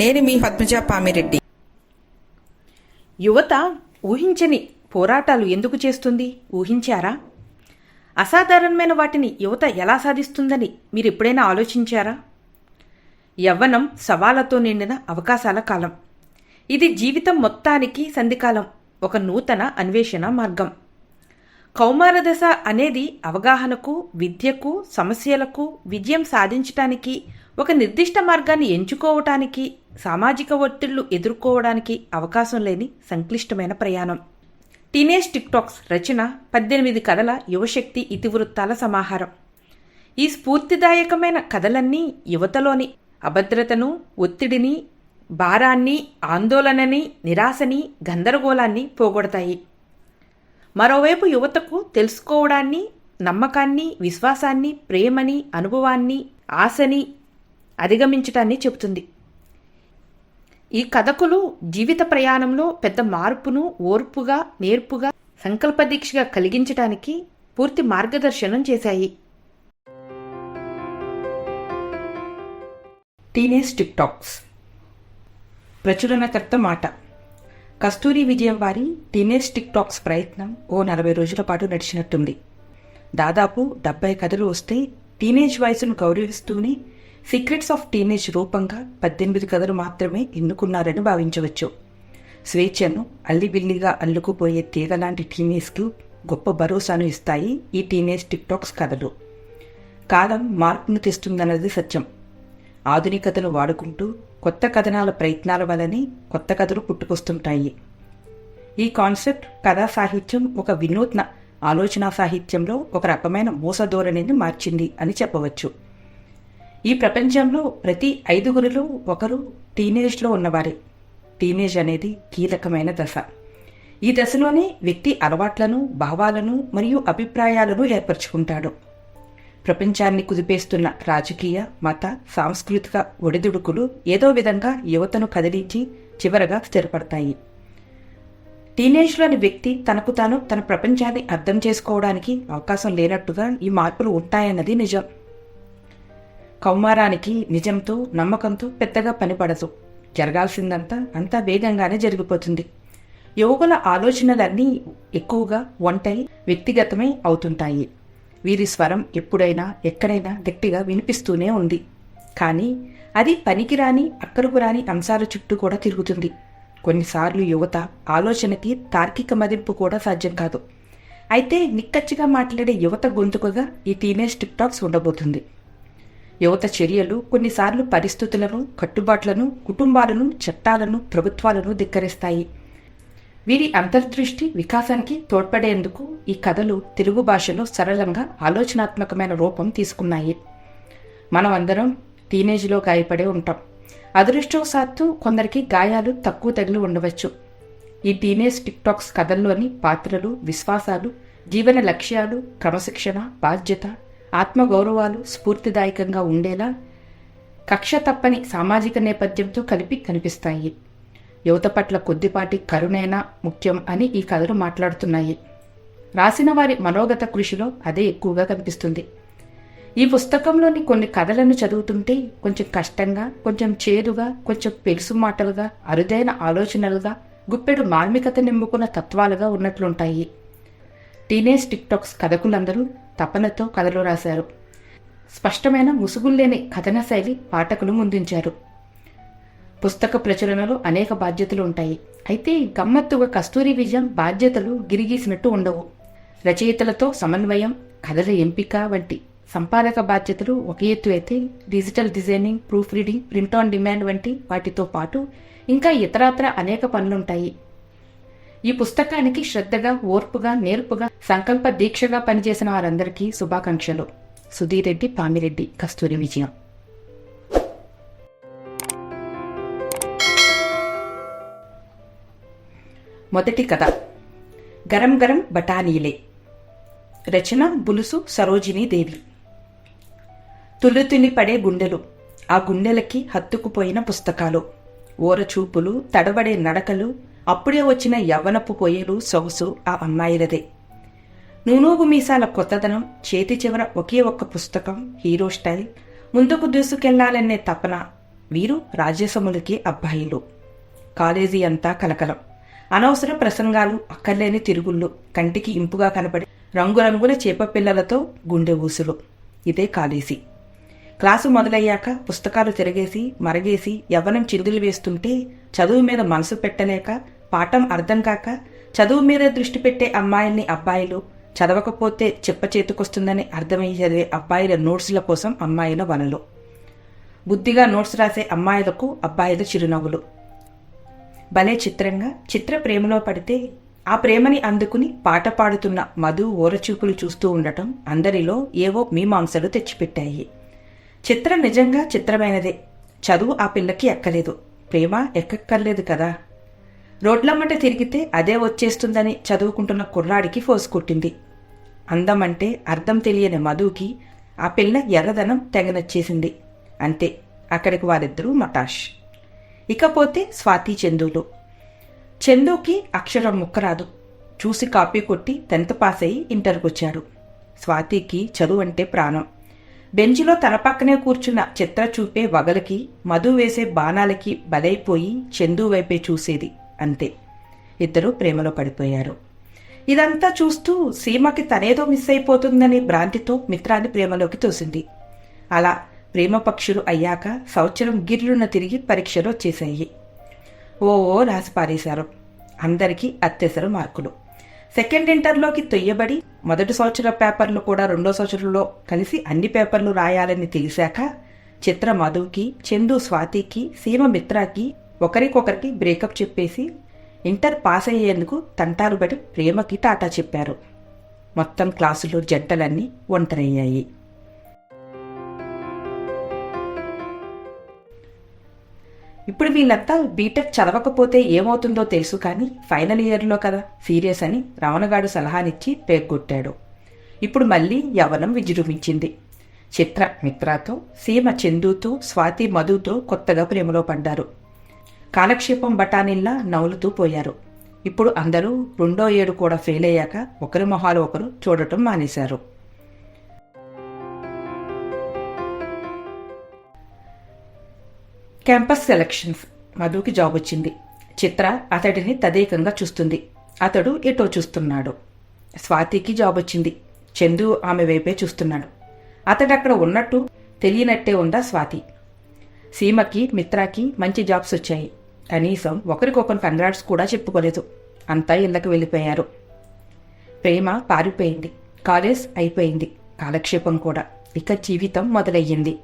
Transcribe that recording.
నేను మీ పద్మజ పామిరెడ్డి. యువత ఊహించని పోరాటాలు ఎందుకు చేస్తుంది? ఊహించారా? అసాధారణమైన వాటిని యువత ఎలా సాధిస్తుందని మీరు ఎప్పుడైనా ఆలోచించారా? యవ్వనం సవాళ్ళతో నిండిన అవకాశాల కాలం. ఇది జీవితం మొత్తానికి సంధికాలం ఒక నూతన అన్వేషణ మార్గం. కౌమార దశ అనేది అవగాహనకు విద్యకు సమస్యలకు విజయం సాధించటానికి ఒక నిర్దిష్ట మార్గాన్ని ఎంచుకోవటానికి సామాజిక ఒత్తిళ్ళు ఎదుర్కోవడానికి అవకాశం లేని సంక్లిష్టమైన ప్రయాణం. టీనేజ్ టిక్టాక్స్ రచన పద్దెనిమిది కథల యువశక్తి ఇతివృత్తాల సమాహారం. ఈ స్ఫూర్తిదాయకమైన కథలన్నీ యువతలోని అభద్రతను ఒత్తిడిని భారాన్ని ఆందోళనని నిరాశని గందరగోళాన్ని పోగొడతాయి. మరోవైపు యువతకు తెలుసుకోవడాన్ని నమ్మకాన్ని విశ్వాసాన్ని ప్రేమని అనుభవాన్ని ఆశని అధిగమించటాన్ని చెబుతుంది. ఈ కథకులు జీవిత ప్రయాణంలో పెద్ద మార్పును ఓర్పుగా నేర్పుగా సంకల్పదీక్షగా కలిగించటానికి పూర్తి మార్గదర్శనం చేశాయి. టీనేజ్ టిక్టాక్స్ ప్రచురణకర్త మాట. కస్తూరి విజయం వారి టీనేజ్ టిక్టాక్స్ ప్రయత్నం ఓ నలభై రోజుల పాటు నడిచినట్టుంది. దాదాపు డెబ్బై కథలు వస్తే టీనేజ్ వయసును గౌరవిస్తూనే సీక్రెట్స్ ఆఫ్ టీనేజ్ రూపంగా పద్దెనిమిది కథలు మాత్రమే ఎన్నుకున్నారని భావించవచ్చు. స్వేచ్ఛను అల్లిబిల్లిగా అల్లుకుపోయే తీగలాంటి టీనేజ్కు గొప్ప భరోసాను ఇస్తాయి ఈ టీనేజ్ టిక్టాక్స్ కథలు. కాలం మార్పును తెస్తుందన్నది సత్యం. ఆధునికతను వాడుకుంటూ కొత్త కథనాల ప్రయత్నాల వలనే కొత్త కథలు పుట్టుకొస్తుంటాయి. ఈ కాన్సెప్ట్ కథా సాహిత్యం ఒక వినూత్న ఆలోచనా సాహిత్యంలో ఒక రకమైన మోసధోరణిని మార్చింది అని చెప్పవచ్చు. ఈ ప్రపంచంలో ప్రతి ఐదుగురిలో ఒకరు టీనేజ్లో ఉన్నవారే. టీనేజ్ అనేది కీలకమైన దశ. ఈ దశలోనే వ్యక్తి అలవాట్లను భావాలను మరియు అభిప్రాయాలను ఏర్పరచుకుంటాడు. ప్రపంచాన్ని కుదిపేస్తున్న రాజకీయ మత సాంస్కృతిక ఒడిదుడుకులు ఏదో విధంగా యువతను కదిలించి చివరగా స్థిరపడతాయి. టీనేజ్లోని వ్యక్తి తనకు తాను తన ప్రపంచాన్ని అర్థం చేసుకోవడానికి అవకాశం లేనట్టుగా ఈ మార్పులు ఉంటాయన్నది నిజం. కౌమారానికి నిజంతో నమ్మకంతో పెద్దగా పనిపడదు. జరగాల్సిందంతా అంతా వేగంగానే జరిగిపోతుంది. యువకుల ఆలోచనలన్నీ ఎక్కువగా ఒంటై వ్యక్తిగతమే అవుతుంటాయి. వీరి స్వరం ఎప్పుడైనా ఎక్కడైనా గట్టిగా వినిపిస్తూనే ఉంది. కానీ అది పనికిరాని అక్కరకు రాని అంశాల చుట్టూ కూడా తిరుగుతుంది. కొన్నిసార్లు యువత ఆలోచనకి తార్కిక మదింపు కూడా సాధ్యం కాదు. అయితే నిక్కచ్చిగా మాట్లాడే యువత గొంతుకగా ఈ టీనేజ్ టిక్టాక్స్ ఉండబోతుంది. యువత చర్యలు కొన్నిసార్లు పరిస్థితులను కట్టుబాట్లను కుటుంబాలను చట్టాలను ప్రభుత్వాలను ధిక్కరిస్తాయి. వీరి అంతర్దృష్టి వికాసానికి తోడ్పడేందుకు ఈ కథలు తెలుగు భాషలో సరళంగా ఆలోచనాత్మకమైన రూపం తీసుకున్నాయి. మనం అందరం టీనేజ్లో గాయపడే ఉంటాం. అదృష్టవశాత్తు కొందరికి గాయాలు తక్కువ తగిలి ఉండవచ్చు. ఈ టీనేజ్ టిక్టాక్స్ కథల్లోని పాత్రలు విశ్వాసాలు జీవన లక్ష్యాలు క్రమశిక్షణ బాధ్యత ఆత్మగౌరవాలు స్ఫూర్తిదాయకంగా ఉండేలా కక్ష తప్పని సామాజిక నేపథ్యంతో కలిపి కనిపిస్తాయి. యువత పట్ల కొద్దిపాటి కరుణైనా ముఖ్యం అని ఈ కథలు మాట్లాడుతున్నాయి. రాసిన వారి మనోగత కృషిలో అదే ఎక్కువగా కనిపిస్తుంది. ఈ పుస్తకంలోని కొన్ని కథలను చదువుతుంటే కొంచెం కష్టంగా కొంచెం చేదుగా కొంచెం పెలుసు మాటలుగా అరుదైన ఆలోచనలుగా గుప్పెడు మార్మికత నింపుకున్న తత్వాలుగా ఉన్నట్లుంటాయి. టీనేజ్ టిక్టాక్స్ కథకులందరూ తపనతో కథలు రాశారు. స్పష్టమైన ముసుగుల్లేని కథన శైలి పాఠకులు ముందుంచారు. పుస్తక ప్రచురణలో అనేక బాధ్యతలు ఉంటాయి. అయితే గమ్మత్తుగా కస్తూరి విజయం బాధ్యతలు గిరిగీసినట్టు ఉండవు. రచయితలతో సమన్వయం కథల ఎంపిక వంటి సంపాదక బాధ్యతలు ఒక ఎత్తు అయితే digital designing proof reading print on demand వంటి వాటితో పాటు ఇంకా ఇతరత్ర అనేక పనులుంటాయి. ఈ పుస్తకానికి శ్రద్ధగా ఓర్పుగా నేర్పుగా సంకల్ప దీక్షగా పనిచేసిన వారందరికీ శుభాకాంక్షలు. సుధీర్ రెడ్డి పామిరెడ్డి కస్తూరి విజయం. మొదటి కథ. గరం గరం బఠానీలే. రచన బులుసు సరోజినీ దేవి. తులుతుని పడే గుండెలు. ఆ గుండెలకి హత్తుకుపోయిన పుస్తకాలు. ఓరచూపులు తడబడే నడకలు అప్పుడే వచ్చిన యవ్వనపు పొయ్యలు సొగసు ఆ అమ్మాయిలదే. నూనూగు మీసాల కొత్తదనం చేతి చివర ఒకే ఒక్క పుస్తకం హీరో స్టైల్ ముందుకు దూసుకెళ్ళాలనే తపన వీరు రాజ్యసములకి అబ్బాయిలు. కాలేజీ అంతా కలకలం. అనవసర ప్రసంగాలు అక్కర్లేని తిరుగుళ్ళు కంటికి ఇంపుగా కనబడి రంగురంగుల చేప పిల్లలతో గుండె ఊసులు. ఇదే కాలేజీ. క్లాసు మొదలయ్యాక పుస్తకాలు తిరగేసి మరగేసి యవ్వనం చిందులు వేస్తుంటే చదువు మీద మనసు పెట్టలేక పాఠం అర్థం కాక చదువు మీద దృష్టి పెట్టే అమ్మాయిల్ని అబ్బాయిలు చదవకపోతే చెప్ప చేతికొస్తుందని అర్థమయ్యి చదివే అబ్బాయిల నోట్స్ల కోసం అమ్మాయిల వనలు బుద్ధిగా నోట్స్ రాసే అమ్మాయిలకు అబ్బాయిల చిరునవ్వులు. భలే చిత్రంగా చిత్ర ప్రేమలో పడితే ఆ ప్రేమని అందుకుని పాట పాడుతున్న మధు ఓరచూపులు చూస్తూ ఉండటం అందరిలో ఏవో మీమాంసలు తెచ్చిపెట్టాయి. చిత్రం నిజంగా చిత్రమైనదే. చదువు ఆ పిల్లకి ఎక్కలేదు. ప్రేమ ఎక్కక్కర్లేదు కదా. రోడ్లమ్మట తిరిగితే అదే వచ్చేస్తుందని చదువుకుంటున్న కుర్రాడికి ఫోర్స్ కొట్టింది. అందమంటే అర్థం తెలియని మధుకి ఆ పిల్ల ఎర్రదనం తెగనొచ్చేసింది. అంతే అక్కడికి వారిద్దరూ మటాష్. ఇకపోతే స్వాతి చందులు. చందుకి అక్షరం ముక్కరాదు. చూసి కాపీ కొట్టి టెన్త్ పాస్ అయ్యి ఇంటర్కి వచ్చాడు స్వాతికి చదువు అంటే ప్రాణం. బెంచిలో తన పక్కనే కూర్చున్న చిత్ర చూపే వగలకి మధు వేసే బాణాలకి బలైపోయి చందు వైపే చూసేది. అంతే. ఇద్దరు ప్రేమలో పడిపోయారు. ఇదంతా చూస్తూ సీమకి తనేదో మిస్ అయిపోతుందని భ్రాంతితో మిత్రాన్ని ప్రేమలోకి తోసింది. అలా ప్రేమ పక్షులు అయ్యాక సంవత్సరం గిర్రున తిరిగి పరీక్షలు వచ్చేసాయి ఓ ఓ రాసి పారేశారు. అందరికీ అత్యవసర మార్కులు. సెకండ్ ఇంటర్లోకి తొయ్యబడి మొదటి సంవత్సర పేపర్లు కూడా రెండో సంవత్సరంలో కలిసి అన్ని పేపర్లు రాయాలని తెలిసాక చిత్ర మధుకి చందు స్వాతికి సీమ మిత్రాకి ఒకరికొకరికి బ్రేకప్ చెప్పేసి ఇంటర్ పాస్ అయ్యేందుకు తంటాలు ప్రేమకి టాటా చెప్పారు. మొత్తం క్లాసులో జంటలన్నీ ఒంటరయ్యాయి. ఇప్పుడు వీళ్ళంతా బీటెక్ చదవకపోతే ఏమవుతుందో తెలుసు కానీ ఫైనల్ ఇయర్లో కదా సీరియస్ అని రమణగాడు సలహానిచ్చి పేగొట్టాడు ఇప్పుడు మళ్ళీ యవనం విజృంభించింది. చిత్ర మిత్రతో సీమ చందుతో స్వాతి మధుతో కొత్తగా ప్రేమలో పడ్డారు. కాలక్షేపం బఠానీల్లా నవ్వులుతూ పోయారు. ఇప్పుడు అందరూ రెండో ఏడు కూడా ఫెయిల్ అయ్యాక ఒకరి మొహాలు ఒకరు చూడటం మానేశారు. Campus selections. మధుకి జాబ్ వచ్చింది. చిత్ర అతడిని తదేకంగా చూస్తుంది. అతడు ఎటో చూస్తున్నాడు. స్వాతికి జాబ్ వచ్చింది. చందు ఆమె వైపే చూస్తున్నాడు. అతడక్కడ ఉన్నట్టు తెలియనట్టే ఉందా స్వాతి? సీమకి మిత్రాకి మంచి జాబ్స్ వచ్చాయి. కనీసం ఒకరికొకరు కంగ్రాట్స్ కూడా చెప్పుకోలేదు. అంతా ఇళ్ళకి వెళ్ళిపోయారు. ప్రేమ పారిపోయింది. కాలేజ్ అయిపోయింది. కాలక్షేపం కూడా. ఇక జీవితం మొదలయ్యింది.